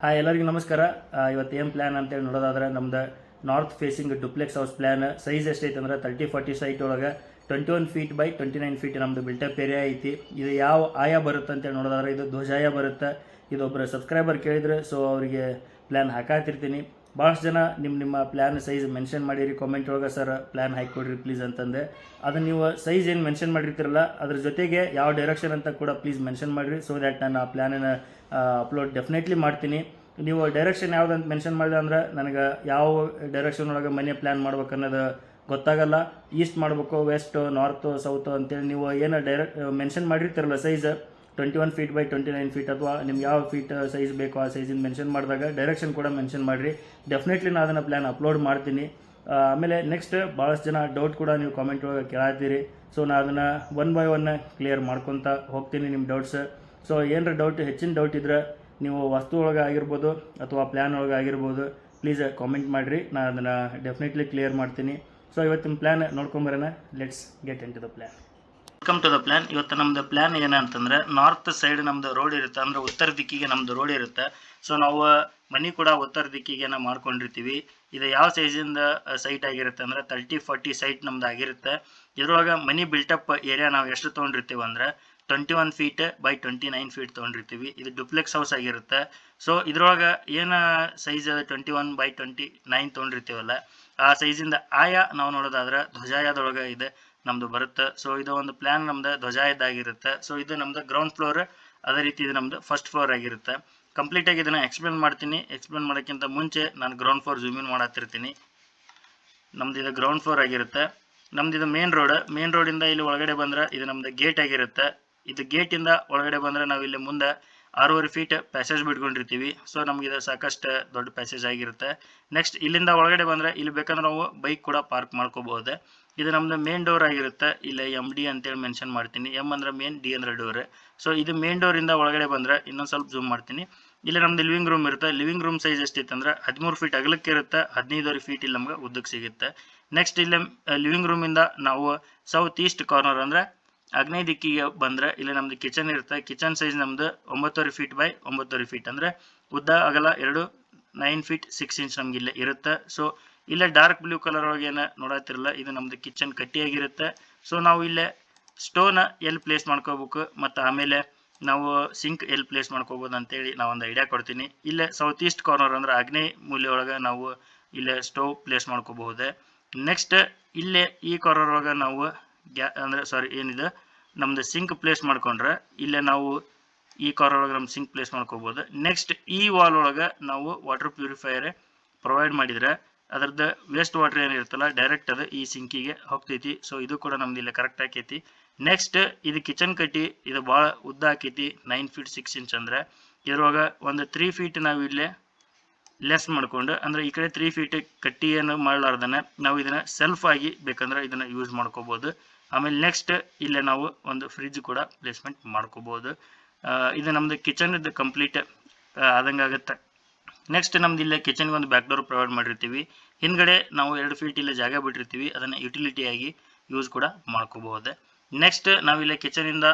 Hi ಎಲ್ಲರಿಗೂ ನಮಸ್ಕಾರ. ಆ, ಇವತ್ತು ಏನು ಪ್ಲ್ಯಾನ್ ಅಂತೇಳಿ ನೋಡೋದಾದ್ರೆ ನಮ್ದು north facing duplex house plan size ಎಷ್ಟೈತೆ ಅಂದ್ರೆ ತರ್ಟಿ ಫಾರ್ಟಿ ಸೈಟ್ ಒಳಗೆ twenty one feet by twenty nine feet ನಮ್ಮದು ಬಿಲ್ಟಪ್ ಏರಿಯಾ ಐತಿ. ಇದು ಯಾವ ಆಯ ಬರುತ್ತೆ ಅಂತೇಳಿ ನೋಡೋದಾದ್ರೆ ಇದು ಧ್ವಜಾಯ ಬರುತ್ತೆ. ಇದೊಬ್ಬರು ಸಬ್ಸ್ಕ್ರೈಬರ್ ಕೇಳಿದ್ರೆ ಸೊ ಅವರಿಗೆ ಪ್ಲ್ಯಾನ್ ಹಾಕಾತಿರ್ತೀನಿ. ಭಾಳಷ್ಟು ಜನ ನಿಮ್ಮ ನಿಮ್ಮ ಪ್ಲ್ಯಾನ್ ಸೈಜ್ ಮೆನ್ಷನ್ ಮಾಡಿರಿ ಕಾಮೆಂಟ್ ಒಳಗೆ ಸರ್ ಪ್ಲ್ಯಾನ್ ಹಾಕಿಕೊಡ್ರಿ ಪ್ಲೀಸ್ ಅಂತಂದೆ. ಅದನ್ನು ನೀವು ಸೈಜ್ ಏನು ಮೆನ್ಷನ್ ಮಾಡಿರ್ತೀರಲ್ಲ, ಅದ್ರ ಜೊತೆಗೆ ಯಾವ ಡೈರೆಕ್ಷನ್ ಅಂತ ಕೂಡ ಪ್ಲೀಸ್ ಮೆನ್ಷನ್ ಮಾಡಿರಿ ಸೊ ದ್ಯಾಟ್ ನಾನು ಆ ಪ್ಲ್ಯಾನನ್ನು ಅಪ್ಲೋಡ್ ಡೆಫಿನೆಟ್ಲಿ ಮಾಡ್ತೀನಿ. ನೀವು ಡೈರೆಕ್ಷನ್ ಅಂತ ಮೆನ್ಷನ್ ಮಾಡಿದೆ ಅಂದ್ರೆ, ನನಗೆ ಯಾವ ಡೈರೆಕ್ಷನ್ ಒಳಗೆ ಮನೆ ಪ್ಲ್ಯಾನ್ ಮಾಡ್ಬೇಕು ಅನ್ನೋದು ಗೊತ್ತಾಗಲ್ಲ. ಈಸ್ಟ್ ಮಾಡಬೇಕು ವೆಸ್ಟ್ ನಾರ್ತು ಸೌತು ಅಂತೇಳಿ ನೀವು ಏನು direct mention ಮಾಡಿರ್ತೀರಲ್ಲ size twenty one feet by twenty nine feet ಅಥವಾ ನಿಮ್ಗೆ ಯಾವ ಫೀಟ್ ಸೈಜ್ ಬೇಕೋ ಆ ಸೈಜಿನ ಮೆನ್ಷನ್ ಮಾಡಿದಾಗ ಡೈರೆಕ್ಷನ್ ಕೂಡ ಮೆನ್ಷನ್ ಮಾಡಿರಿ. ಡೆಫಿನೆಟ್ಲಿ ನಾನು ಅದನ್ನು ಪ್ಲ್ಯಾನ್ ಅಪ್ಲೋಡ್ ಮಾಡ್ತೀನಿ. ಆಮೇಲೆ ನೆಕ್ಸ್ಟ್ ಭಾಳಷ್ಟು ಜನ ಡೌಟ್ ಕೂಡ ನೀವು ಕಾಮೆಂಟ್ ಒಳಗೆ ಕೇಳತ್ತೀರಿ ಸೊ ನಾನು ಅದನ್ನು ಒನ್ ಬೈ ಒನ್ ಕ್ಲಿಯರ್ ಮಾಡ್ಕೊತ ಹೋಗ್ತೀನಿ ನಿಮ್ಮ ಡೌಟ್ಸ್ ಸೊ ಏನರ ಡೌಟ್ ಹೆಚ್ಚಿನ ಡೌಟ್ ಇದ್ರೆ ನೀವು ವಸ್ತು ಒಳಗೆ ಆಗಿರ್ಬೋದು ಅಥವಾ ಪ್ಲ್ಯಾನ್ ಒಳಗೆ ಆಗಿರ್ಬೋದು ಪ್ಲೀಸ್ ಕಾಮೆಂಟ್ ಮಾಡಿರಿ. ನಾನು ಅದನ್ನು ಡೆಫಿನೆಟ್ಲಿ ಕ್ಲಿಯರ್ ಮಾಡ್ತೀನಿ. ಸೊ ಇವತ್ತಿನ ಪ್ಲ್ಯಾನ್ ನೋಡ್ಕೊಂಬರೋಣ let's get into the plan welcome to the plan ಇವತ್ತು ನಮ್ದು ಪ್ಲಾನ್ ಏನಂತಂದ್ರೆ ನಾರ್ತ್ ಸೈಡ್ ನಮ್ದು ರೋಡ್ ಇರುತ್ತೆ, ಅಂದ್ರೆ ಉತ್ತರ ದಿಕ್ಕಿಗೆ ನಮ್ದು ರೋಡ್ ಇರುತ್ತೆ. ಸೊ ನಾವು ಮನಿ ಕೂಡ ಉತ್ತರ ದಿಕ್ಕಿಗೆ ನಾವು ಮಾಡ್ಕೊಂಡಿರ್ತೀವಿ. ಇದು ಯಾವ ಸೈಜಿಂದ ಸೈಟ್ ಆಗಿರುತ್ತೆ ಅಂದ್ರೆ ತರ್ಟಿ ಫಾರ್ಟಿ ಸೈಟ್ ನಮ್ದು ಆಗಿರುತ್ತೆ. ಇದ್ರೊಳಗೆ ಮನಿ ಬಿಲ್ಟಪ್ ಏರಿಯಾ ನಾವು ಎಷ್ಟು ತೊಗೊಂಡಿರ್ತೀವಿ ಅಂದ್ರೆ twenty one feet by twenty nine feet ತೊಗೊಂಡಿರ್ತೀವಿ. ಇದು ಡುಪ್ಲೆಕ್ಸ್ ಹೌಸ್ ಆಗಿರುತ್ತೆ. ಸೊ ಇದ್ರೊಳಗೆ ಏನು size twenty one by twenty nine ತೊಗೊಂಡಿರ್ತೀವಲ್ಲ, ಆ ಸೈಜಿಂದ ಆಯಾ, ನಾವು ನೋಡೋದಾದ್ರೆ ಧ್ವಜಾಯದೊಳಗೆ ಇದೆ. ನಮ್ದು ಬರುತ್ತೆ. ಸೊ ಇದು ಒಂದು ಪ್ಲಾನ್ ನಮ್ದು ಧ್ವಜ ಇದ್ದಾಗಿರುತ್ತೆ. ಸೊ ಇದು ನಮ್ದು ಗ್ರೌಂಡ್ ಫ್ಲೋರ್ ಅದೇ ರೀತಿ ಇದು ನಮ್ದು ಫಸ್ಟ್ ಫ್ಲೋರ್ ಆಗಿರುತ್ತೆ. ಕಂಪ್ಲೀಟ್ ಆಗಿ ಇದನ್ನ ಎಕ್ಸ್ಪ್ಲೇನ್ ಮಾಡ್ತೀನಿ. ಎಕ್ಸ್ಪ್ಲೇನ್ ಮಾಡೋಕ್ಕಿಂತ ಮುಂಚೆ ನಾನು ಗ್ರೌಂಡ್ ಫ್ಲೋರ್ ಜೂಮ್ ಇನ್ ಮಾಡತ್ತಿರ್ತೀನಿ ನಮ್ದು ಇದು ಗ್ರೌಂಡ್ ಫ್ಲೋರ್ ಆಗಿರುತ್ತೆ. ನಮ್ದು ಇದು ಮೇನ್ ರೋಡ್ ಮೇನ್ ರೋಡಿಂದ ಇಲ್ಲಿ ಒಳಗಡೆ ಬಂದ್ರೆ ಇದು ನಮ್ದು ಗೇಟ್ ಆಗಿರುತ್ತೆ. ಇದು ಗೇಟಿಂದ ಒಳಗಡೆ ಬಂದ್ರೆ ನಾವು ಇಲ್ಲಿ ಮುಂದೆ ಆರೂವರೆ ಫೀಟ್ ಪ್ಯಾಸೇಜ್ ಬಿಟ್ಕೊಂಡಿರ್ತೀವಿ. ಸೊ ನಮ್ಗೆ ಇದು ಸಾಕಷ್ಟು ದೊಡ್ಡ ಪ್ಯಾಸೇಜ್ ಆಗಿರುತ್ತೆ. ನೆಕ್ಸ್ಟ್ ಇಲ್ಲಿಂದ ಒಳಗಡೆ ಬಂದ್ರೆ ಇಲ್ಲಿ ಬೇಕಂದ್ರೆ ನಾವು ಬೈಕ್ ಕೂಡ ಪಾರ್ಕ್ ಮಾಡ್ಕೋಬಹುದು ಇದು ನಮ್ದು ಮೇನ್ ಡೋರ್ ಆಗಿರುತ್ತೆ. ಇಲ್ಲ ಎಂ ಡಿ ಅಂತೇಳಿ ಮೆನ್ಷನ್ ಮಾಡ್ತೀನಿ. ಎಂ ಅಂದ್ರೆ ಮೇನ್ ಡಿ ಅಂದ್ರೆ ಡೋರ್ ಸೊ ಇದು ಮೇನ್ ಡೋರಿಂದ ಒಳಗಡೆ ಬಂದ್ರೆ ಇನ್ನೊಂದು ಸ್ವಲ್ಪ ಜೂಮ್ ಮಾಡ್ತೀನಿ. ಇಲ್ಲಿ ನಮ್ದು ಲಿವಿಂಗ್ ರೂಮ್ ಇರುತ್ತೆ. ಲಿವಿಂಗ್ ರೂಮ್ ಸೈಜ್ ಎಷ್ಟಿತ್ತು ಅಂದ್ರೆ ಹದಿಮೂರು ಫೀಟ್ ಅಗಲಕ್ಕೆ ಇರುತ್ತೆ. ಹದಿನೈದುವರೆ ಫೀಟ್ ಇಲ್ಲಿ ನಮ್ಗೆ ಉದ್ದಕ್ಕೆ ಸಿಗುತ್ತೆ. ನೆಕ್ಸ್ಟ್ ಇಲ್ಲಿ ಲಿವಿಂಗ್ ರೂಮ್ ಇಂದ ನಾವು ಸೌತ್ ಈಸ್ಟ್ ಕಾರ್ನರ್ ಅಂದ್ರೆ ಆಗ್ನೇಯ ದಿಕ್ಕಿಗೆ ಬಂದ್ರೆ ಇಲ್ಲಿ ನಮ್ದು ಕಿಚನ್ ಇರುತ್ತೆ. ಕಿಚನ್ ಸೈಜ್ ನಮ್ದು ಒಂಬತ್ತುವರೆ ಫೀಟ್ ಬೈ ಒಂಬತ್ತುವರೆ ಫೀಟ್ ಅಂದ್ರೆ ಉದ್ದ ಅಗಲ ಎರಡು ನೈನ್ ಫೀಟ್ ಸಿಕ್ಸ್ ಇಂಚ್ ನಮ್ಗೆ ಇಲ್ಲಿ ಇರುತ್ತೆ. ಸೊ ಇಲ್ಲೇ ಡಾರ್ಕ್ ಬ್ಲೂ ಕಲರ್ ಒಳಗೆ ಏನು ನೋಡತ್ತಿರಲ್ಲ ಇದು ನಮ್ದು ಕಿಚನ್ ಕಟ್ಟಿಯಾಗಿರುತ್ತೆ. ಸೊ ನಾವು ಇಲ್ಲೇ ಸ್ಟೋನ್ ಎಲ್ಲಿ ಪ್ಲೇಸ್ ಮಾಡ್ಕೋಬೇಕು, ಮತ್ತು ಆಮೇಲೆ ನಾವು ಸಿಂಕ್ ಎಲ್ಲಿ ಪ್ಲೇಸ್ ಮಾಡ್ಕೋಬೋದು ಅಂತೇಳಿ ನಾವು ಒಂದು ಐಡಿಯಾ ಕೊಡ್ತೀನಿ. ಇಲ್ಲೇ ಸೌತ್ ಈಸ್ಟ್ ಕಾರ್ನರ್ ಅಂದ್ರೆ ಆಗ್ನೇಯ ಮೂಲೆ ಒಳಗೆ ನಾವು ಇಲ್ಲೇ ಸ್ಟೋವ್ ಪ್ಲೇಸ್ ಮಾಡ್ಕೋಬಹುದೆ. ನೆಕ್ಸ್ಟ್ ಇಲ್ಲೇ ಈ ಕಾರ್ನರ್ ಒಳಗೆ ನಾವು ಗ್ಯಾ, ಅಂದರೆ ಸಾರಿ ಏನಿದೆ, ನಮ್ದು ಸಿಂಕ್ ಪ್ಲೇಸ್ ಮಾಡ್ಕೊಂಡ್ರೆ ಇಲ್ಲೇ ನಾವು ಈ ಕಾರ್ನರ್ ಒಳಗೆ ನಮ್ಮ ಸಿಂಕ್ ಪ್ಲೇಸ್ ಮಾಡ್ಕೋಬೋದು. ನೆಕ್ಸ್ಟ್ ಈ ವಾಲ್ ಒಳಗೆ ನಾವು ವಾಟರ್ ಪ್ಯೂರಿಫೈಯರ್ ಪ್ರೊವೈಡ್ ಮಾಡಿದ್ರೆ ಅದ್ರದ್ದು ವೇಸ್ಟ್ ವಾಟರ್ ಏನಿರುತ್ತಲ್ಲ ಡೈರೆಕ್ಟ್ ಅದು ಈ ಸಿಂಕಿಗೆ ಹೋಗ್ತೈತಿ. ಸೊ ಇದು ಕೂಡ ನಮ್ದು ಇಲ್ಲಿ ಕರೆಕ್ಟ್ ಆಕೈತಿ ನೆಕ್ಸ್ಟ್ ಇದು ಕಿಚನ್ ಕಟ್ಟಿ, ಇದು ಭಾಳ ಉದ್ದ ಆಕೈತಿ ನೈನ್ ಫೀಟ್ ಸಿಕ್ಸ್ ಇಂಚ್ ಅಂದ್ರೆ. ಇದ್ರೊಳಗೆ ಒಂದು ತ್ರೀ ಫೀಟ್ ನಾವು ಇಲ್ಲೇ ಲೆಸ್ ಮಾಡ್ಕೊಂಡು, ಅಂದ್ರೆ ಈ ಕಡೆ ತ್ರೀ ಫೀಟ್ ಕಟ್ಟಿ ಏನು ಮಾಡಲಾರ್ದನ್ನ ನಾವು ಇದನ್ನ ಸೆಲ್ಫ್ ಆಗಿ ಬೇಕಂದ್ರೆ ಇದನ್ನ ಯೂಸ್ ಮಾಡ್ಕೋಬೋದು. ಆಮೇಲೆ ನೆಕ್ಸ್ಟ್ ಇಲ್ಲೇ ನಾವು ಒಂದು ಫ್ರಿಜ್ ಕೂಡ ಪ್ಲೇಸ್ಮೆಂಟ್ ಮಾಡ್ಕೋಬಹುದು ಇದು ನಮ್ದು ಕಿಚನ್ ಕಂಪ್ಲೀಟ್ ಕಂಪ್ಲೀಟ್ ಆದಂಗಾಗುತ್ತೆ. ನೆಕ್ಸ್ಟ್ ನಮ್ದು ಇಲ್ಲೇ ಕಿಚನ್ಗೆ ಒಂದು ಬ್ಯಾಕ್ ಡೋರ್ ಪ್ರೊವೈಡ್ ಮಾಡಿರ್ತೀವಿ. ಹಿಂದ್ಗಡೆ ನಾವು ಎರಡು ಫೀಟ್ ಇಲ್ಲೇ ಜಾಗ ಬಿಟ್ಟಿರ್ತೀವಿ. ಅದನ್ನು ಯುಟಿಲಿಟಿ ಆಗಿ ಯೂಸ್ ಕೂಡ ಮಾಡ್ಕೋಬಹುದು. ನೆಕ್ಸ್ಟ್ ನಾವಿಲ್ಲೇ ಕಿಚನಿಂದ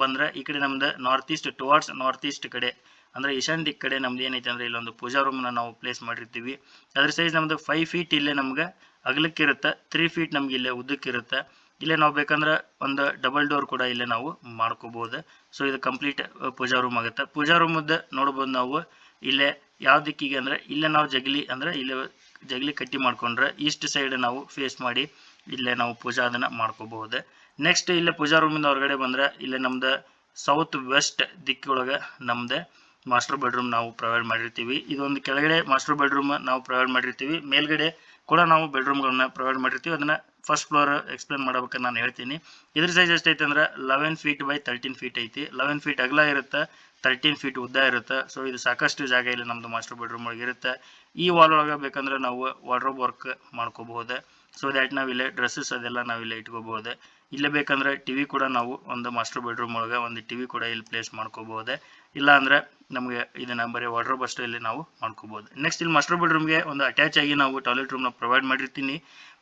ಬಂದ್ರೆ ಈ ಕಡೆ ನಮ್ದು north east towards north east ಕಡೆ, ಅಂದ್ರೆ ಈಶಾನ್ ದಿಕ್ ಕಡೆ ನಮ್ದು ಏನೈತೆ ಅಂದ್ರೆ ಇಲ್ಲೊಂದು ಪೂಜಾ ರೂಮ್ನ ನಾವು ಪ್ಲೇಸ್ ಮಾಡಿರ್ತೀವಿ. ಅದ್ರ ಸೈಜ್ ನಮ್ದು ಫೈವ್ ಫೀಟ್ ಇಲ್ಲೇ ನಮ್ಗೆ ಅಗಲಕ್ಕಿರುತ್ತೆ ತ್ರೀ ಫೀಟ್ ನಮ್ಗೆ ಇಲ್ಲೇ ಉದ್ದಕ್ಕಿರುತ್ತೆ. ಇಲ್ಲೇ ನಾವು ಬೇಕಂದ್ರೆ ಒಂದು ಡಬಲ್ ಡೋರ್ ಕೂಡ ಇಲ್ಲೇ ನಾವು ಮಾಡ್ಕೋಬಹುದು ಸೊ ಇದು ಕಂಪ್ಲೀಟ್ ಪೂಜಾ ರೂಮ್ ಆಗುತ್ತೆ. ಪೂಜಾ ರೂಮದ್ದು ನೋಡ್ಬೋದು ನಾವು ಇಲ್ಲೇ ಯಾವ ದಿಕ್ಕಿಗೆ ಅಂದ್ರೆ ಇಲ್ಲೇ ನಾವು ಜಗಲಿ ಅಂದ್ರೆ ಇಲ್ಲೇ ಜಗಲಿ ಕಟ್ಟಿ ಮಾಡ್ಕೊಂಡ್ರೆ ಈಸ್ಟ್ ಸೈಡ್ ನಾವು ಫೇಸ್ ಮಾಡಿ ಇಲ್ಲೇ ನಾವು ಪೂಜಾ ಅದನ್ನ ಮಾಡ್ಕೋಬಹುದು ನೆಕ್ಸ್ಟ್ ಇಲ್ಲೇ ಪೂಜಾ ರೂಮಿಂದ ಹೊರಗಡೆ ಬಂದ್ರೆ ಇಲ್ಲೇ ನಮ್ದು ಸೌತ್ ವೆಸ್ಟ್ ದಿಕ್ಕೊಳಗೆ ನಮ್ದು ಮಾಸ್ಟರ್ ಬೆಡ್ರೂಮ್ ನಾವು ಪ್ರೊವೈಡ್ ಮಾಡಿರ್ತೀವಿ. ಇದೊಂದು ಕೆಳಗಡೆ ಮಾಸ್ಟರ್ ಬೆಡ್ರೂಮ್ ನಾವು ಪ್ರೊವೈಡ್ ಮಾಡಿರ್ತೀವಿ. ಮೇಲ್ಗಡೆ ಕೂಡ ನಾವು ಬೆಡ್ರೂಮ್ಗಳನ್ನ ಪ್ರೊವೈಡ್ ಮಾಡಿರ್ತೀವಿ. ಅದನ್ನ ಫಸ್ಟ್ ಫ್ಲೋರ್ ಎಕ್ಸ್ಪ್ಲೇನ್ ಮಾಡ್ಬೇಕಂತ ನಾನು ಹೇಳ್ತೀನಿ. ಇದ್ರ ಸೈಜ್ ಎಷ್ಟೈತೆ ಅಂದ್ರೆ eleven feet by thirteen feet ಐತಿ. ಲೆವೆನ್ ಫೀಟ್ ಅಗಲ ಇರುತ್ತೆ ತರ್ಟೀನ್ ಫೀಟ್ ಉದ್ದ ಇರುತ್ತೆ. ಸೊ ಇದು ಸಾಕಷ್ಟು ಜಾಗ ಇಲ್ಲಿ ನಮ್ದು ಮಾಸ್ಟರ್ ಬೆಡ್ರೂಮ್ ಒಳಗೆ ಇರುತ್ತೆ. ಈ ವಾಲ್ ಒಳಗೆ ಬೇಕಂದ್ರೆ ನಾವು ವಾರ್ಡ್ರೋಬ್ ವರ್ಕ್ ಮಾಡ್ಕೋಬಹುದು. ಸೊ ದ್ಯಾಟ್ ನಾವು ಇಲ್ಲೇ ಡ್ರೆಸ್ಸಸ್ ಅದೆಲ್ಲ ಇಲ್ಲೇ ಇಟ್ಕೋಬಹುದು. ಇಲ್ಲೇ ಬೇಕಂದ್ರೆ ಟಿವಿ ಕೂಡ ನಾವು ಒಂದು ಮಾಸ್ಟರ್ ಬೆಡ್ರೂಮ್ ಒಳಗೆ ಒಂದು ಟಿವಿ ಕೂಡ ಇಲ್ಲಿ ಪ್ಲೇಸ್ ಮಾಡ್ಕೋಬಹುದೇ ಇಲ್ಲ ಅಂದ್ರೆ ನಮಗೆ ಇದನ್ನ ಬರೀ ವಾರ್ಡ್ರೋಬ್ ಬಸ್ಟ್ ಇಲ್ಲಿ ನಾವು ಮಾಡ್ಕೋಬಹುದು ನೆಕ್ಸ್ಟ್ ಇಲ್ಲಿ ಮಾಸ್ಟರ್ ಬೆಡ್ರೂಮ್ಗೆ ಒಂದು ಅಟ್ಯಾಚ್ ಆಗಿ ನಾವು ಟಾಯ್ಲೆಟ್ ರೂಮ್ನ ಪ್ರೊವೈಡ್ ಮಾಡಿರ್ತೀನಿ,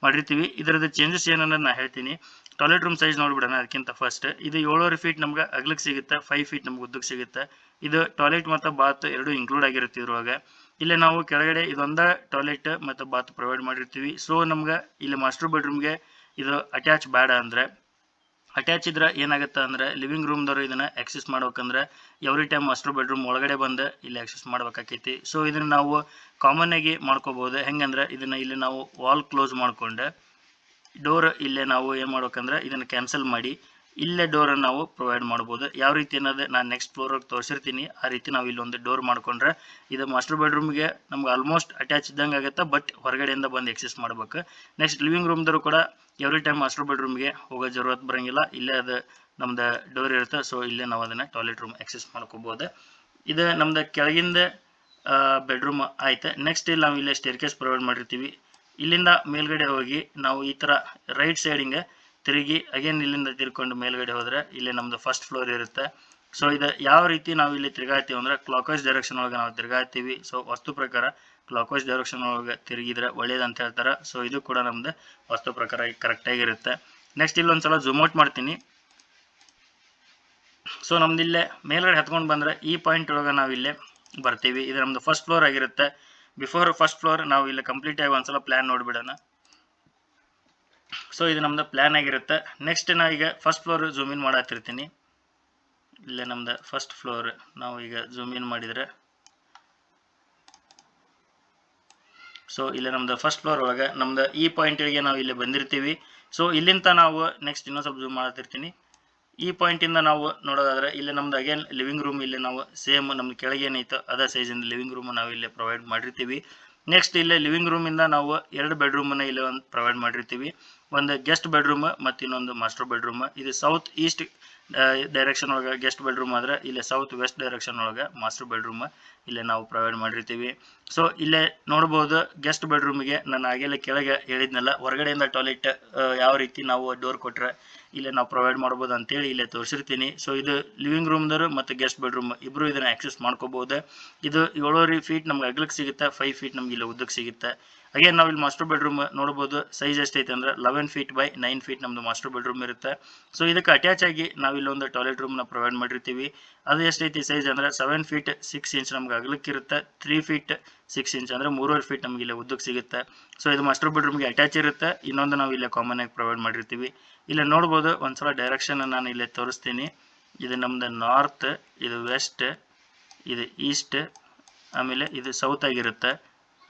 ಮಾಡಿರ್ತೀವಿ. ಇದರದ ಚೇಂಜಸ್ ಏನನ್ನೋದು ನಾ ಹೇಳ್ತೀನಿ. ಟಾಯ್ಲೆಟ್ ರೂಮ್ ಸೈಜ್ ನೋಡ್ಬಿಡೋಣ ಅದಕ್ಕಿಂತ ಫಸ್ಟ್ ಇದು ಏಳುವರೆ ಫೀಟ್ ನಮ್ಗೆ ಅಗ್ಲಕ್ಕೆ ಸಿಗುತ್ತೆ ಫೈವ್ ಫೀಟ್ ನಮ್ಗೆ ಉದ್ದಕ್ಕೆ ಸಿಗುತ್ತೆ. ಇದು ಟಾಯ್ಲೆಟ್ ಮತ್ತು ಬಾತ್ ಎರಡು ಇನ್ಕ್ಲೂಡ್ ಆಗಿರುತ್ತೆ ಇದ್ರೊಳಗೆ. ಇಲ್ಲೇ ನಾವು ಕೆಳಗಡೆ ಇದೊಂದ ಟಾಯ್ಲೆಟ್ ಮತ್ತು ಬಾತ್ ಪ್ರೊವೈಡ್ ಮಾಡಿರ್ತೀವಿ. ಸೊ ನಮ್ಗೆ ಇಲ್ಲಿ ಮಾಸ್ಟರ್ ಬೆಡ್ರೂಮ್ಗೆ ಇದು ಅಟ್ಯಾಚ್ ಬೇಡ ಅಂದರೆ ಅಟ್ಯಾಚ್ ಇದ್ರೆ ಏನಾಗುತ್ತೆ ಅಂದ್ರೆ ಲಿವಿಂಗ್ ರೂಮ್ದವರು ಇದನ್ನ ಆಕ್ಸೆಸ್ ಮಾಡ್ಬೇಕಂದ್ರೆ ಎವ್ರಿ ಟೈಮ್ ಮಾಸ್ಟರ್ ಬೆಡ್ರೂಮ್ ಒಳಗಡೆ ಬಂದು ಇಲ್ಲಿ ಆಕ್ಸೆಸ್ ಮಾಡ್ಬೇಕಾಕೈತಿ. ಸೊ ಇದನ್ನ ನಾವು ಕಾಮನ್ ಆಗಿ ಮಾಡ್ಕೋಬಹುದು ಹೆಂಗಂದ್ರೆ, ಇದನ್ನ ಇಲ್ಲಿ ನಾವು ವಾಲ್ ಕ್ಲೋಸ್ ಮಾಡ್ಕೊಂಡು ಡೋರ್ ಇಲ್ಲೇ ನಾವು ಏನು ಮಾಡ್ಬೇಕಂದ್ರೆ, ಇದನ್ನು ಕ್ಯಾನ್ಸಲ್ ಮಾಡಿ ಇಲ್ಲೇ ಡೋರನ್ನು ನಾವು ಪ್ರೊವೈಡ್ ಮಾಡ್ಬೋದು. ಯಾವ ರೀತಿ ಅನ್ನೋದು ನಾನು ನೆಕ್ಸ್ಟ್ ಫ್ಲೋರಿಗೆ ತೋರಿಸಿರ್ತೀನಿ. ಆ ರೀತಿ ನಾವು ಇಲ್ಲೊಂದು ಡೋರ್ ಮಾಡ್ಕೊಂಡ್ರೆ ಇದು ಮಾಸ್ಟರ್ ಬೆಡ್ರೂಮ್ಗೆ ನಮ್ಗೆ ಆಲ್ಮೋಸ್ಟ್ ಅಟ್ಯಾಚ್ ಇದ್ದಂಗೆ ಆಗುತ್ತೆ ಬಟ್ ಹೊರಗಡೆಯಿಂದ ಬಂದು ಎಕ್ಸೆಸ್ ಮಾಡ್ಬೇಕು. ನೆಕ್ಸ್ಟ್ ಲಿವಿಂಗ್ ರೂಮ್ದವರು ಕೂಡ ಎವ್ರಿ ಟೈಮ್ ಮಾಸ್ಟರ್ ಬೆಡ್ರೂಮ್ಗೆ ಹೋಗೋ ಜರೂರತ್ ಬರಂಗಿಲ್ಲ. ಇಲ್ಲೇ ಅದು ನಮ್ದು ಡೋರ್ ಇರುತ್ತೆ ಸೊ ಇಲ್ಲೇ ನಾವು ಅದನ್ನು ಟಾಯ್ಲೆಟ್ ರೂಮ್ ಎಕ್ಸಸ್ ಮಾಡ್ಕೋಬೋದು. ಇದು ನಮ್ದು ಕೆಳಗಿಂದ ಬೆಡ್ರೂಮ್ ಆಯ್ತು. ನೆಕ್ಸ್ಟ್ ಇಲ್ಲಿ ನಾವು ಇಲ್ಲೇ ಸ್ಟೇರ್ ಕೇಸ್ ಪ್ರೊವೈಡ್ ಮಾಡಿರ್ತೀವಿ. ಇಲ್ಲಿಂದ ಮೇಲ್ಗಡೆ ಹೋಗಿ ನಾವು ಈ ಥರ ರೈಟ್ ಸೈಡಿಂಗೆ ತಿರುಗಿ ಅಗೇನ್ ಇಲ್ಲಿಂದ ತಿರ್ಕೊಂಡು ಮೇಲ್ಗಡೆ ಹೋದ್ರೆ ಇಲ್ಲಿ ನಮ್ದು ಫಸ್ಟ್ ಫ್ಲೋರ್ ಇರುತ್ತೆ. ಸೊ ಇದು ಯಾವ ರೀತಿ ನಾವು ಇಲ್ಲಿ ತಿರುಗಾಡ್ತೀವಿ ಅಂದ್ರೆ ಕ್ಲಾಕ್ವೈಸ್ ಡೈರೆಕ್ಷನ್ ಒಳಗೆ ನಾವು ತಿರುಗಾಡ್ತೀವಿ. ಸೊ ವಸ್ತು ಪ್ರಕಾರ ಕ್ಲಾಕ್ವೈಸ್ ಡೈರೆಕ್ಷನ್ ಒಳಗೆ ತಿರುಗಿದ್ರೆ ಒಳ್ಳೇದಂತ ಹೇಳ್ತಾರೆ. ಸೊ ಇದು ಕೂಡ ನಮ್ದು ವಸ್ತು ಪ್ರಕಾರ ಕರೆಕ್ಟಾಗಿರುತ್ತೆ ನೆಕ್ಸ್ಟ್ ಇಲ್ಲೊಂದ್ಸಲ ಒಂದ್ಸಲ ಔಟ್ ಮಾಡ್ತೀನಿ. ಸೊ ನಮ್ದು ಇಲ್ಲೇ ಮೇಲ್ಗಡೆ ಹತ್ಕೊಂಡು ಬಂದ್ರೆ ಈ ಪಾಯಿಂಟ್ ಒಳಗೆ ನಾವು ಇಲ್ಲೇ ಬರ್ತೀವಿ. ಇದು ನಮ್ದು ಫಸ್ಟ್ ಫ್ಲೋರ್ ಆಗಿರುತ್ತೆ. ಬಿಫೋರ್ ಫಸ್ಟ್ ಫ್ಲೋರ್ ನಾವು ಇಲ್ಲಿ ಕಂಪ್ಲೀಟ್ ಆಗಿ ಒಂದ್ಸಲ ಪ್ಲಾನ್ ನೋಡ್ಬಿಡೋಣ. ಸೊ ಇದು ನಮ್ದು ಪ್ಲಾನ್ ಆಗಿರುತ್ತೆ. ನೆಕ್ಸ್ಟ್ ನಾ ಈಗ ಫಸ್ಟ್ ಫ್ಲೋರ್ ಜೂಮ್ ಇನ್ ಮಾಡತ್ತಿರ್ತೀನಿ ಇಲ್ಲೇ ನಮ್ದು ಫಸ್ಟ್ ಫ್ಲೋರ್ ನಾವು ಈಗ ಜೂಮ್ ಇನ್ ಮಾಡಿದರೆ. ಸೊ ಇಲ್ಲಿ ನಮ್ದು ಫಸ್ಟ್ ಫ್ಲೋರ್ ಒಳಗೆ ನಮ್ದು ಈ ಪಾಯಿಂಟಿಗೆ ನಾವು ಇಲ್ಲಿ ಬಂದಿರ್ತೀವಿ. ಸೊ ಇಲ್ಲಿಂದ ನಾವು ನೆಕ್ಸ್ಟ್ ಇನ್ನೊಂದು ಸ್ವಲ್ಪ ಜೂಮ್ ಮಾಡತ್ತಿರ್ತೀನಿ ಈ ಪಾಯಿಂಟಿಂದ ನಾವು ನೋಡೋದಾದ್ರೆ ಇಲ್ಲಿ ನಮ್ದು ಅಗೇನ್ ಲಿವಿಂಗ್ ರೂಮ್ ಇಲ್ಲಿ ನಾವು ಸೇಮ್ ನಮ್ದು ಕೆಳಗೆ ಏನೈತೋ ಅದೇ ಸೈಜಿಂದ ಲಿವಿಂಗ್ ರೂಮ್ ನಾವು ಇಲ್ಲಿ ಪ್ರೊವೈಡ್ ಮಾಡಿರ್ತೀವಿ. ನೆಕ್ಸ್ಟ್ ಇಲ್ಲೇ ಲಿವಿಂಗ್ ರೂಮಿಂದ ನಾವು ಎರಡು ಬೆಡ್ರೂಮನ್ನು ಇಲ್ಲಿ ಒಂದು ಪ್ರೊವೈಡ್ ಮಾಡಿರ್ತೀವಿ. ಒಂದು ಗೆಸ್ಟ್ ಬೆಡ್ರೂಮ್ ಮತ್ತು ಇನ್ನೊಂದು ಮಾಸ್ಟರ್ ಬೆಡ್ರೂಮ್ ಇದು ಸೌತ್ ಈಸ್ಟ್ ಡೈರೆಕ್ಷನ್ ಒಳಗೆ ಗೆಸ್ಟ್ ಬೆಡ್ರೂಮ್ ಆದ್ರೆ ಇಲ್ಲೇ ಸೌತ್ ವೆಸ್ಟ್ ಡೈರೆಕ್ಷನ್ ಒಳಗೆ ಮಾಸ್ಟರ್ ಬೆಡ್ರೂಮ್ ಇಲ್ಲೇ ನಾವು ಪ್ರೊವೈಡ್ ಮಾಡಿರ್ತೀವಿ. ಸೊ ಇಲ್ಲೇ ನೋಡ್ಬೋದು ಗೆಸ್ಟ್ ಬೆಡ್ರೂಮಿಗೆ ನಾನು ಆಗಲೇ ಕೆಳಗೆ ಹೇಳಿದ್ನಲ್ಲ, ಹೊರಗಡೆಯಿಂದ ಟಾಯ್ಲೆಟ್ ಯಾವ ರೀತಿ ನಾವು ಡೋರ್ ಕೊಟ್ರೆ ಇಲ್ಲೇ ನಾವು ಪ್ರೊವೈಡ್ ಮಾಡ್ಬೋದು ಅಂತೇಳಿ ಇಲ್ಲೇ ತೋರಿಸಿರ್ತೀನಿ. ಸೊ ಇದು ಲಿವಿಂಗ್ ರೂಮ್ದವರು ಮತ್ತು ಗೆಸ್ಟ್ ಬೆಡ್ರೂಮ್ ಇಬ್ಬರು ಇದನ್ನ ಆಕ್ಸೆಸ್ ಮಾಡ್ಕೋಬಹುದು ಇದು ಏಳುವರೆ ಫೀಟ್ ನಮ್ಗೆ ಅಗ್ಲಕ್ಕೆ ಸಿಗುತ್ತೆ ಫೈವ್ ಫೀಟ್ ನಮ್ಗೆ ಇಲ್ಲಿ ಉದ್ದಕ್ಕೆ ಸಿಗುತ್ತೆ. ಅಗೇನ್ ನಾವು ಇಲ್ಲಿ ಮಾಸ್ಟರ್ ಬೆಡ್ರೂಮ್ ನೋಡಬಹುದು ಸೈಜ್ ಎಷ್ಟೈತೆ ಅಂದ್ರೆ eleven feet by nine feet ನಮ್ದು ಮಾಸ್ಟರ್ ಬೆಡ್ರೂಮ್ ಇರುತ್ತೆ. ಸೊ ಇದಕ್ಕೆ ಅಟ್ಯಾಚ್ ಆಗಿ ನಾವು ಇಲ್ಲೊಂದು ಟಾಯ್ಲೆಟ್ ರೂಮ್ನ ಪ್ರೊವೈಡ್ ಮಾಡಿರ್ತೀವಿ. ಅದು ಎಷ್ಟೈತಿ ಸೈಜ್ ಅಂದ್ರೆ ಸೆವೆನ್ ಫೀಟ್ ಸಿಕ್ಸ್ ಇಂಚ್ ನಮ್ಗೆ ಅಗಲಕ್ಕಿರುತ್ತೆ. ತ್ರೀ ಫೀಟ್ ಸಿಕ್ಸ್ ಇಂಚ್ ಅಂದ್ರೆ ಮೂರುವರೆ ಫೀಟ್ ನಮ್ಗೆ ಇಲ್ಲಿ ಉದ್ದಕ್ಕೆ ಸಿಗುತ್ತೆ. ಸೊ ಇದು ಮಾಸ್ಟರ್ ಬೆಡ್ರೂಮ್ಗೆ ಅಟ್ಯಾಚ್ ಇರುತ್ತೆ. ಇನ್ನೊಂದು ನಾವು ಇಲ್ಲೇ ಕಾಮನ್ ಆಗಿ ಪ್ರೊವೈಡ್ ಮಾಡಿರ್ತೀವಿ. ಇಲ್ಲಿ ನೋಡ್ಬೋದು, ಒಂದ್ಸಲ ಡೈರೆಕ್ಷನ್ ನಾನು ಇಲ್ಲೇ ತೋರಿಸ್ತೀನಿ. ಇದು ನಮ್ದು ನಾರ್ತ್ ಇದು ವೆಸ್ಟ್ ಇದು ಈಸ್ಟ್ ಆಮೇಲೆ ಇದು ಸೌತ್ ಆಗಿರುತ್ತೆ.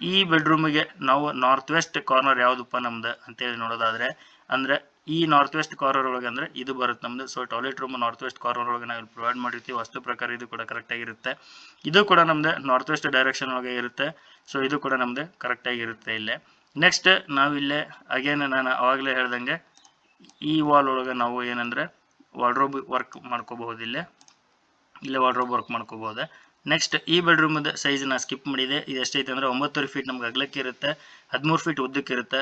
ಈ ಬೆಡ್ರೂಮಿಗೆ ನಾವು ನಾರ್ತ್ ವೆಸ್ಟ್ ಕಾರ್ನರ್ ಯಾವುದಪ್ಪ ನಮ್ದು ಅಂತೇಳಿ ನೋಡೋದಾದ್ರೆ, ಅಂದ್ರೆ ಈ ನಾರ್ತ್ ವೆಸ್ಟ್ ಕಾರ್ನರ್ ಒಳಗೆ ಅಂದ್ರೆ ಇದು ಬರುತ್ತೆ ನಮ್ದು. So toilet room north west corner ಒಳಗೆ ನಾವು ಪ್ರೊವೈಡ್ ಮಾಡಿರ್ತೀವಿ. ವಸ್ತು ಪ್ರಕಾರ ಇದು ಕೂಡ ಕರೆಕ್ಟ್ ಆಗಿರುತ್ತೆ ಇದು ಕೂಡ ನಮ್ದು ನಾರ್ತ್ ವೆಸ್ಟ್ ಡೈರೆಕ್ಷನ್ ಒಳಗೆ ಇರುತ್ತೆ. ಸೊ ಇದು ಕೂಡ ನಮ್ದು ಕರೆಕ್ಟ್ ಆಗಿರುತ್ತೆ ಇಲ್ಲೇ. ನೆಕ್ಸ್ಟ್ ನಾವಿಲ್ಲೇ ಅಗೇನ್ ನಾನು ಅವಾಗಲೇ ಹೇಳ್ದಂಗೆ, ಈ ವಾಲ್ ಒಳಗೆ ನಾವು ಏನಂದ್ರೆ ವಾರ್ಡ್ರೋಬ್ ವರ್ಕ್ ಮಾಡ್ಕೋಬಹುದು ಇಲ್ಲೇ. ಇಲ್ಲೇ ವಾರ್ಡ್ರೋಬ್ ವರ್ಕ್ ಮಾಡ್ಕೋಬಹುದು. ನೆಕ್ಸ್ಟ್ ಈ ಬೆಡ್ರೂಮದ ಸೈಜ್ ನಾ ಸ್ಕಿಪ್ ಮಾಡಿದೆ. ಇದು ಎಷ್ಟೈತೆ ಅಂದ್ರೆ ಒಂಬತ್ತುವರೆ ಫೀಟ್ ನಮ್ಗೆ ಅಗ್ಲಕ್ಕೆ ಇರುತ್ತೆ, ಹದಿಮೂರು ಫೀಟ್ ಉದ್ದಕ್ಕೆ ಇರುತ್ತೆ.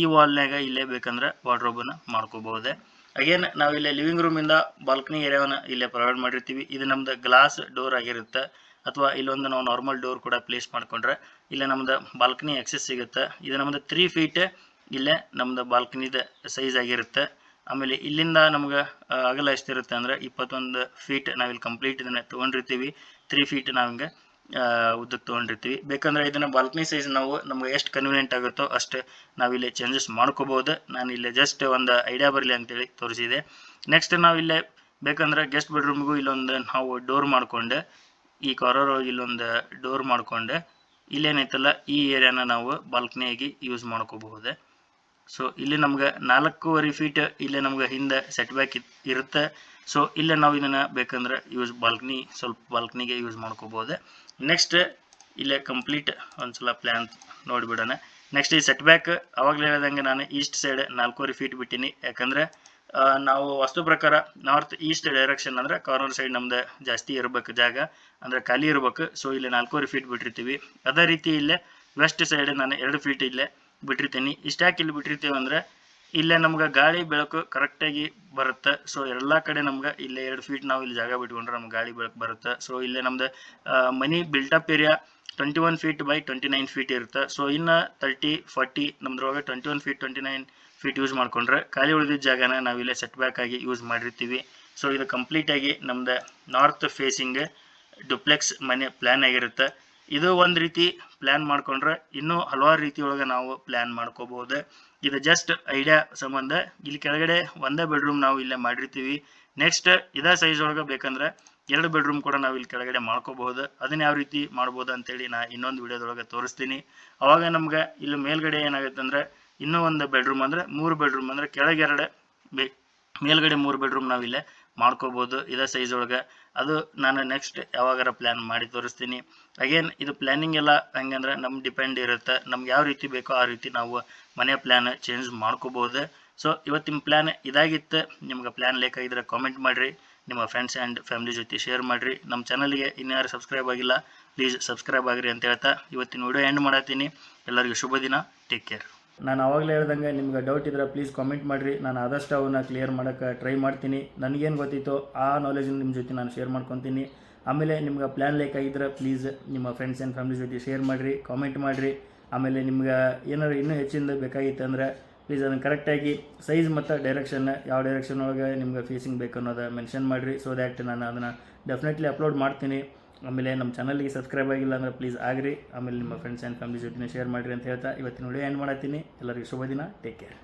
ಈ ವಾಲ್ನಾಗ ಇಲ್ಲೇ ಬೇಕಂದ್ರೆ ವಾರ್ಡ್ರೋಬನ್ನ ಮಾಡ್ಕೋಬಹುದೆ ಅಗೇನ್ ನಾವು ಇಲ್ಲೇ ಲಿವಿಂಗ್ ರೂಮಿಂದ ಬಾಲ್ಕನಿ ಏರಿಯಾವನ್ನ ಇಲ್ಲೇ ಪ್ರೊವೈಡ್ ಮಾಡಿರ್ತೀವಿ. ಇದು ನಮ್ದು ಗ್ಲಾಸ್ ಡೋರ್ ಆಗಿರುತ್ತೆ. ಅಥವಾ ಇಲ್ಲೊಂದು ನಾವು ನಾರ್ಮಲ್ ಡೋರ್ ಕೂಡ ಪ್ಲೇಸ್ ಮಾಡ್ಕೊಂಡ್ರೆ ಇಲ್ಲೇ ನಮ್ದು ಬಾಲ್ಕನಿ ಆಕ್ಸೆಸ್ ಸಿಗುತ್ತೆ. ಇದು ನಮ್ದು ತ್ರೀ ಫೀಟ್ ಇಲ್ಲೇ ನಮ್ದು ಬಾಲ್ಕನಿದ ಸೈಜ್ ಆಗಿರುತ್ತೆ. ಆಮೇಲೆ ಇಲ್ಲಿಂದ ನಮ್ಗೆ ಅಗಲ ಎಷ್ಟಿರುತ್ತೆ ಅಂದ್ರೆ ಇಪ್ಪತ್ತೊಂದು ಫೀಟ್ ನಾವಿಲ್ಲಿ ಕಂಪ್ಲೀಟ್ ಇದನ್ನ ತೊಗೊಂಡಿರ್ತೀವಿ. ತ್ರೀ ಫೀಟ್ ನಾವಂಗೆ ಉದ್ದಕ್ಕೆ ತೊಗೊಂಡಿರ್ತೀವಿ. ಬೇಕಂದ್ರೆ ಇದನ್ನ ಬಾಲ್ಕನಿ ಸೈಜ್ ನಾವು ನಮ್ಗೆ ಎಷ್ಟು ಕನ್ವೀನಿಯಂಟ್ ಆಗುತ್ತೋ ಅಷ್ಟು ನಾವಿಲ್ಲಿ ಚೇಂಜಸ್ ಮಾಡ್ಕೋಬಹುದು ನಾನು ಇಲ್ಲಿ ಜಸ್ಟ್ ಒಂದು ಐಡಿಯಾ ಬರಲಿ ಅಂತೇಳಿ ತೋರಿಸಿದೆ. ನೆಕ್ಸ್ಟ್ ನಾವಿಲ್ಲೇ ಬೇಕಂದ್ರೆ ಗೆಸ್ಟ್ ಬೆಡ್ರೂಮ್ಗೂ ಇಲ್ಲೊಂದು ನಾವು ಡೋರ್ ಮಾಡ್ಕೊಂಡು, ಈ ಕಾರರ್ ಇಲ್ಲೊಂದು ಡೋರ್ ಮಾಡ್ಕೊಂಡು ಇಲ್ಲೇನೈತಲ್ಲ ಈ ಏರಿಯಾನ ನಾವು ಬಾಲ್ಕನಿಯಾಗಿ ಯೂಸ್ ಮಾಡ್ಕೋಬಹುದು ಸೊ ಇಲ್ಲಿ ನಮ್ಗೆ ನಾಲ್ಕೂವರೆ ಫೀಟ್ ಇಲ್ಲೇ ನಮ್ಗೆ ಹಿಂದೆ ಸೆಟ್ ಬ್ಯಾಕ್ ಇರುತ್ತೆ. ಸೊ ಇಲ್ಲೇ ನಾವು ಇದನ್ನ ಬೇಕಂದ್ರೆ ಯೂಸ್ ಬಾಲ್ಕನಿ ಸ್ವಲ್ಪ ಬಾಲ್ಕನಿಗೆ ಯೂಸ್ ಮಾಡ್ಕೋಬೋದು. ನೆಕ್ಸ್ಟ್ ಇಲ್ಲೇ ಕಂಪ್ಲೀಟ್ ಒಂದ್ಸಲ ಪ್ಲ್ಯಾನ್ ನೋಡಿಬಿಡೋಣ. ನೆಕ್ಸ್ಟ್ ಈ ಸೆಟ್ ಬ್ಯಾಕ್ ಅವಾಗಲೇ ಹೇಳಿದಂಗೆ ನಾನು ಈಸ್ಟ್ ಸೈಡ್ ನಾಲ್ಕೂವರೆ ಫೀಟ್ ಬಿಟ್ಟಿನಿ. ಯಾಕಂದ್ರೆ ನಾವು ವಸ್ತು ಪ್ರಕಾರ ನಾರ್ತ್ ಈಸ್ಟ್ ಡೈರೆಕ್ಷನ್ ಅಂದ್ರೆ ಕಾರ್ನರ್ ಸೈಡ್ ನಮ್ದು ಜಾಸ್ತಿ ಇರಬೇಕು ಜಾಗ, ಅಂದ್ರೆ ಖಾಲಿ ಇರಬೇಕು. ಸೊ ಇಲ್ಲಿ ನಾಲ್ಕೂವರೆ ಫೀಟ್ ಬಿಟ್ಟಿರ್ತೀವಿ. ಅದೇ ರೀತಿ ಇಲ್ಲೇ ವೆಸ್ಟ್ ಸೈಡ್ ನಾನು ಎರಡು ಫೀಟ್ ಇಲ್ಲೇ. ಬಿಟ್ಟಿರ್ತೀನಿ. ಇಷ್ಟ್ಯಾಕೆ ಇಲ್ಲಿ ಬಿಟ್ಟಿರ್ತೀವಿ ಅಂದ್ರೆ, ಇಲ್ಲೇ ನಮ್ಗೆ ಗಾಳಿ ಬೆಳಕು ಕರೆಕ್ಟಾಗಿ ಬರುತ್ತೆ. ಸೊ ಎಲ್ಲ ಕಡೆ ನಮ್ಗೆ ಇಲ್ಲೇ ಎರಡು ಫೀಟ್ ನಾವು ಇಲ್ಲಿ ಜಾಗ ಬಿಟ್ಕೊಂಡ್ರೆ ನಮ್ಗೆ ಗಾಳಿ ಬೆಳಕು ಬರುತ್ತೆ. ಸೊ ಇಲ್ಲೇ ನಮ್ದು ಮನಿ built up area twenty one feet by twenty nine feet ಇರುತ್ತೆ. ಸೊ ಇನ್ನು thirty forty ನಮ್ದ್ರೊಳಗೆ twenty one feet twenty nine feet use ಮಾಡ್ಕೊಂಡ್ರೆ ಖಾಲಿ ಉಳಿದಿದ್ದ ಜಾಗನ ನಾವಿಲ್ಲೇ ಸೆಟ್ ಬ್ಯಾಕ್ ಆಗಿ ಯೂಸ್ ಮಾಡಿರ್ತೀವಿ. ಸೊ ಇದು ಕಂಪ್ಲೀಟಾಗಿ ನಮ್ದು ನಾರ್ತ್ ಫೇಸಿಂಗ್ ಡುಪ್ಲೆಕ್ಸ್ ಮನೆ ಪ್ಲ್ಯಾನ್ ಆಗಿರುತ್ತೆ. ಇದು ಒಂದು ರೀತಿ ಪ್ಲ್ಯಾನ್ ಮಾಡ್ಕೊಂಡ್ರೆ ಇನ್ನೂ ಹಲವಾರು ರೀತಿ ಒಳಗೆ ನಾವು ಪ್ಲ್ಯಾನ್ ಮಾಡ್ಕೋಬಹುದು ಇದು ಜಸ್ಟ್ ಐಡಿಯಾ ಸಂಬಂಧ. ಇಲ್ಲಿ ಕೆಳಗಡೆ ಒಂದೇ ಬೆಡ್ರೂಮ್ ನಾವು ಇಲ್ಲೇ ಮಾಡಿರ್ತೀವಿ. ನೆಕ್ಸ್ಟ್ ಇದೇ ಸೈಜ್ ಒಳಗೆ ಬೇಕಂದ್ರೆ ಎರಡು ಬೆಡ್ರೂಮ್ ಕೂಡ ನಾವು ಇಲ್ಲಿ ಕೆಳಗಡೆ ಮಾಡ್ಕೋಬಹುದು ಅದನ್ನ ಯಾವ ರೀತಿ ಮಾಡ್ಬೋದು ಅಂತೇಳಿ ನಾ ಇನ್ನೊಂದು ವಿಡಿಯೋದೊಳಗೆ ತೋರಿಸ್ತೀನಿ. ಅವಾಗ ನಮ್ಗೆ ಇಲ್ಲಿ ಮೇಲ್ಗಡೆ ಏನಾಗುತ್ತೆ ಅಂದ್ರೆ ಇನ್ನೂ ಒಂದು ಬೆಡ್ರೂಮ್ ಅಂದ್ರೆ ಮೂರು ಬೆಡ್ರೂಮ್ ಅಂದ್ರೆ ಕೆಳಗೆ ಎರಡು ಮೇಲ್ಗಡೆ ಮೂರು ಬೆಡ್ರೂಮ್ ನಾವು ಇಲ್ಲೇ ಮಾಡ್ಕೋಬಹುದು ಇದೇ ಸೈಜ್ ಒಳಗೆ. ಅದು ನಾನು ನೆಕ್ಸ್ಟ್ ಯಾವಾಗಾರ ಪ್ಲ್ಯಾನ್ ಮಾಡಿ ತೋರಿಸ್ತೀನಿ. ಅಗೇನ್ ಇದು ಪ್ಲ್ಯಾನಿಂಗ್ ಎಲ್ಲ ಹೆಂಗಂದ್ರೆ ನಮ್ಗೆ ಡಿಪೆಂಡ್ ಇರುತ್ತೆ. ನಮ್ಗೆ ಯಾವ ರೀತಿ ಬೇಕೋ ಆ ರೀತಿ ನಾವು ಮನೆ ಪ್ಲ್ಯಾನ್ ಚೇಂಜ್ ಮಾಡ್ಕೋಬೋದು. ಸೊ ಇವತ್ತಿನ ಪ್ಲ್ಯಾನ್ ಇದಾಗಿತ್ತು. ನಿಮ್ಗೆ ಪ್ಲ್ಯಾನ್ ಬೇಕಾಗಿದ್ರೆ ಕಾಮೆಂಟ್ ಮಾಡಿರಿ. ನಿಮ್ಮ ಫ್ರೆಂಡ್ಸ್ ಆ್ಯಂಡ್ ಫ್ಯಾಮಿಲಿ ಜೊತೆ ಶೇರ್ ಮಾಡಿರಿ. ನಮ್ಮ ಚಾನಲ್ಗೆ ಇನ್ಯಾರು ಸಬ್ಸ್ಕ್ರೈಬ್ ಆಗಿಲ್ಲ ಪ್ಲೀಸ್ ಸಬ್ಸ್ಕ್ರೈಬ್ ಆಗಿರಿ ಅಂತ ಹೇಳ್ತಾ ಇವತ್ತಿನ ವಿಡಿಯೋ ಎಂಡ್ ಮಾಡತ್ತೀನಿ ಎಲ್ಲರಿಗೂ ಶುಭ ದಿನ. ಟೇಕ್ ಕೇರ್ ನಾನು ಆವಾಗಲೇ ಹೇಳ್ದಂಗೆ ನಿಮ್ಗೆ ಡೌಟ್ ಇದ್ರೆ ಪ್ಲೀಸ್ ಕಾಮೆಂಟ್ ಮಾಡಿರಿ. ನಾನು ಆದಷ್ಟು ಅವನ್ನ ಕ್ಲಿಯರ್ ಮಾಡೋಕ್ಕೆ ಟ್ರೈ ಮಾಡ್ತೀನಿ. ನನಗೇನು ಗೊತ್ತಿತ್ತು ಆ ನಾಲೆಜನ್ನು ನಿಮ್ಮ ಜೊತೆ ನಾನು ಶೇರ್ ಮಾಡ್ಕೊತೀನಿ. ಆಮೇಲೆ ನಿಮ್ಗೆ ಪ್ಲ್ಯಾನ್ ಆಗಿದ್ರೆ ಪ್ಲೀಸ್ ನಿಮ್ಮ ಫ್ರೆಂಡ್ಸ್ ಆ್ಯಂಡ್ ಫ್ಯಾಮಿಲಿ ಜೊತೆ ಶೇರ್ ಮಾಡಿರಿ ಕಾಮೆಂಟ್ ಮಾಡಿರಿ. ಆಮೇಲೆ ನಿಮ್ಗೆ ಏನಾದ್ರು ಇನ್ನೂ ಹೆಚ್ಚಿಂದ ಬೇಕಾಗಿತ್ತು ಅಂದರೆ ಪ್ಲೀಸ್ ಅದನ್ನು ಕರೆಕ್ಟಾಗಿ ಸೈಜ್ ಮತ್ತು ಡೈರೆಕ್ಷನ್ ಯಾವ ಡೈರೆಕ್ಷನ್ ಒಳಗೆ ನಿಮ್ಗೆ ಫೇಸಿಂಗ್ ಬೇಕು ಅನ್ನೋದು ಮೆನ್ಷನ್ ಮಾಡಿರಿ. ಸೊ ದ್ಯಾಟ್ ನಾನು ಅದನ್ನು ಡೆಫಿನೆಟ್ಲಿ ಅಪ್ಲೋಡ್ ಮಾಡ್ತೀನಿ. ಆಮೇಲೆ ನಮ್ಮ ಚಾನಲ್ಗೆ ಸಬ್ಸ್ಕ್ರೈಬ್ ಆಗಿಲ್ಲ ಅಂದರೆ ಪ್ಲೀಸ್ ಆಗಿರಿ. ಆಮೇಲೆ ನಿಮ್ಮ ಫ್ರೆಂಡ್ಸ್ ಆ್ಯಂಡ್ ಫ್ಯಾಮಿಲಿ ಜೊತೆ ಶೇರ್ ಮಾಡಿರಿ ಅಂತ ಹೇಳ್ತಾ ಇವತ್ತಿನ ವಿಡಿಯೋ ಎಂಡ್ ಮಾಡತ್ತೀನಿ. ಎಲ್ಲರಿಗೂ ಶುಭ ದಿನ. Take care